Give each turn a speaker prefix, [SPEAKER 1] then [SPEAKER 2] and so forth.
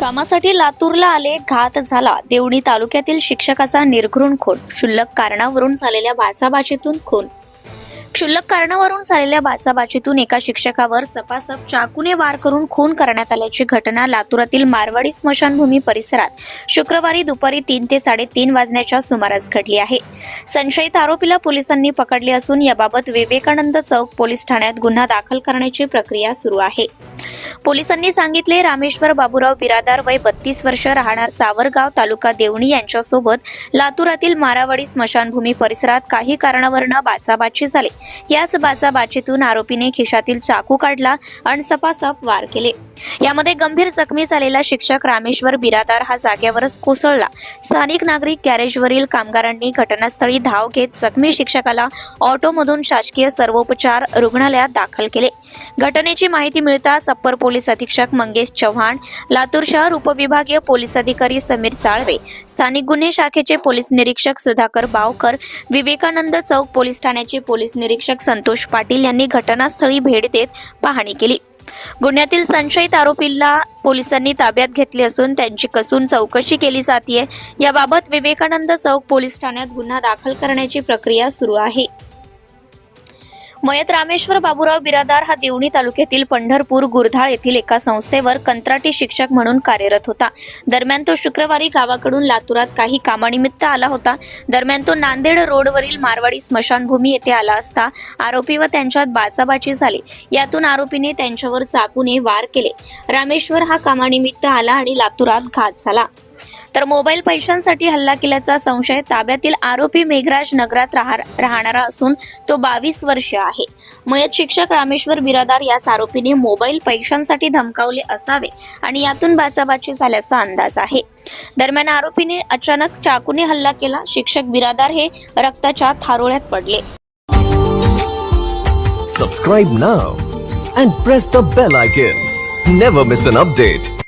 [SPEAKER 1] कामासाठी लातूरला आले घात झाला. देवणी तालुक्यातील शिक्षकाचा निर्घृण खून. क्षुल्लक कारणावरून झालेल्या बाचाबाचीतून खून. क्षुल्लक कारणावरून झालेल्या बाचाबाचीतून एका शिक्षकावर सपासप चाकूने वार करून खून करण्यात आल्याची घटना लातूरातील मारवाडी स्मशानभूमी परिसरात शुक्रवारी दुपारी तीन ते साडेतीन वाजण्याच्या सुमारास घडली आहे. संशयित आरोपीला पोलिसांनी पकडले असून याबाबत विवेकानंद चौक पोलीस ठाण्यात गुन्हा दाखल करण्याची प्रक्रिया सुरू आहे. पोलिसांनी सांगितले रामेश्वर बाबूराव बिरादार वय बत्तीस वर्ष राहणार सावरगाव तालुका देवणी यांच्यासोबत लातूरातील मारावाडी स्मशानभूमी परिसरात काही कारणावरनं बाचाबाची झाली. याच बाचाबाचीतून आरोपीने खिशातील चाकू काढला आणि सपासप वार केले. यामध्ये गंभीर जखमी झालेला शिक्षक रामेश्वर बिरादार हा जागेवरच कोसळला. स्थानिक नागरिक गॅरेजवरील कामगारांनी घटनास्थळी धाव घेत जखमी शिक्षकाला ऑटोमधून शासकीय सर्वोपचार रुग्णालयात दाखल केले. घटनेची माहिती मिळताच अप्पर पोलीस अधीक्षक मंगेश चव्हाण लातूर शहर उपविभागीय पोलीस अधिकारी समीर साळवे स्थानिक गुन्हे शाखेचे पोलीस निरीक्षक सुधाकर बावकर विवेकानंद चौक पोलीस ठाण्याचे पोलीस निरीक्षक संतोष पाटील यांनी घटनास्थळी भेट देत पाहणी केली. गुन्ह्यातील संशयित आरोपीला पोलिसांनी ताब्यात घेतले असून त्यांची कसून चौकशी केली जाते याबाबत विवेकानंद चौक पोलीस ठाण्यात गुन्हा दाखल करण्याची प्रक्रिया सुरू आहे. मयत रामेश्वर बाबूराव बिरादार हा देवणी तालुक्यातील पंढरपूर गुरधाळ येथील एका संस्थेवर कंत्राटी शिक्षक म्हणून कार्यरत होता. दरम्यान तो शुक्रवारी गावाकडून लातूरात काही कामानिमित्त आला होता. दरम्यान तो नांदेड रोडवरील मारवाडी स्मशानभूमी येथे आला असता आरोपी व त्यांच्यात बाचाबाची झाली. यातून आरोपीने त्यांच्यावर चाकूने वार केले. रामेश्वर हा कामानिमित्त आला आणि लातूरात घात झाला. तर मोबाईल पैशांसाठी हल्ला केल्याचा संशय ताब्यातील आरोपी मेघराज नगरात राहणारा असून तो बावीस वर्ष आहे. मयत शिक्षक रामेश्वर बिरादार यास आरोपीने मोबाईल पैशांसाठी धमकावले असावे आणि यातून बाचाबाची झाल्याचा अंदाज आहे. दरम्यान आरोपीने अचानक चाकूने हल्ला केला. शिक्षक बिरादार हे रक्ताच्या थारोळ्यात पडले.
[SPEAKER 2] Subscribe now and press the bell icon never miss an update